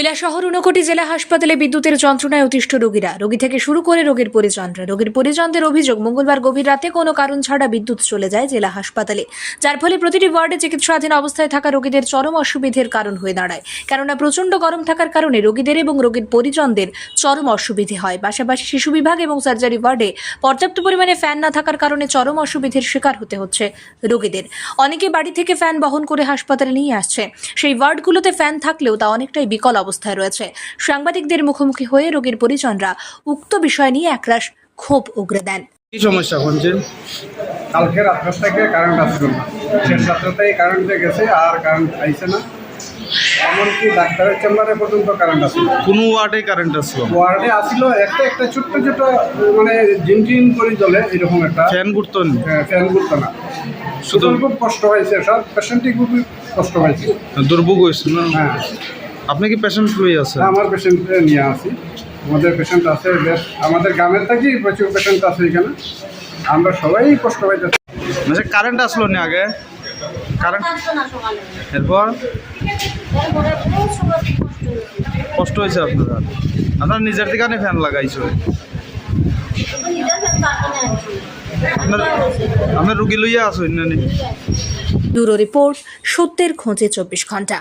কৈলাসহর ঊনকোটি জেলা হাসপাতালে বিদ্যুতের যন্ত্রণায় অতিষ্ঠ রোগীরা। রোগী থেকে শুরু করে রোগীর পরিজনরা। রোগীর পরিজনদের অভিযোগ, মঙ্গলবার গভীর রাতে কোনো কারণ ছাড়া বিদ্যুৎ চলে যায় জেলা হাসপাতালে। যার ফলে প্রতিটি ওয়ার্ডে চিকিৎসাধীন অবস্থায় থাকা রোগীদের চরম অসুবিধের কারণ হয়ে দাঁড়ায়। কেননা প্রচণ্ড গরম থাকার কারণে রোগীদের এবং রোগীর পরিজনদের চরম অসুবিধে হয়। পাশাপাশি শিশু বিভাগ এবং সার্জারি ওয়ার্ডে পর্যাপ্ত পরিমাণে ফ্যান না থাকার কারণে চরম অসুবিধের শিকার হতে হচ্ছে রোগীদের। অনেকে বাড়ি থেকে ফ্যান বহন করে হাসপাতালে নিয়ে আসছে। সেই ওয়ার্ডগুলোতে ফ্যান থাকলেও তা অনেকটাই বিকল অবস্থায় রয়েছে। সাংবাদিকদের মুখোমুখি হয়ে রোগীর পরিজনরা উক্ত বিষয় নিয়ে একরাশ ক্ষোভ উগরে দেন। কি সমস্যা শুনছেন কালকে রাত্রের থেকে কারেন্ট আসলো না। শেষ রাত্রেতেই কারেন্টে গেছে আর কারেন্ট আইছে না। এমনকি ডাক্তারের চেম্বারে পর্যন্ত কারেন্ট আসলো কোন ওয়ার্ডে কারেন্ট আসলো ওয়ার্ডে আসলো একটা একটা ছোট্ট ছোট মানে জিনটিন করে জ্বলে এরকম একটা। ফ্যান ঘুরতো নি? ফ্যান করতো না। শুধু খুব কষ্ট হয়েছে সব পেশেন্টই খুবই কষ্ট হয়েছে। দুর্ভোগ হয়েছে না? হ্যাঁ। আপনি কি পেশেন্ট লই আছে আমার পেশেন্ট নিয়ে আসি আমাদের পেশেন্ট আছে বেশ আমাদের গ্রামের থেকেই প্রচুর পেশেন্ট আছে এখানে। আমরা সবাই কষ্ট পাইতেছি মানে কারেন্ট আসলো না আগে? কারেন্ট থাকতো না সকালে এরপর? এরপরে খুব সময় কষ্ট হয়েছে আপনারা আপনার নিজের দিকে ফ্যান লাগাইছো। আপনার রুগী লইয়া আছো না নি ব্যুরো রিপোর্ট সত্যের খোঁজে চব্বিশ ঘণ্টা।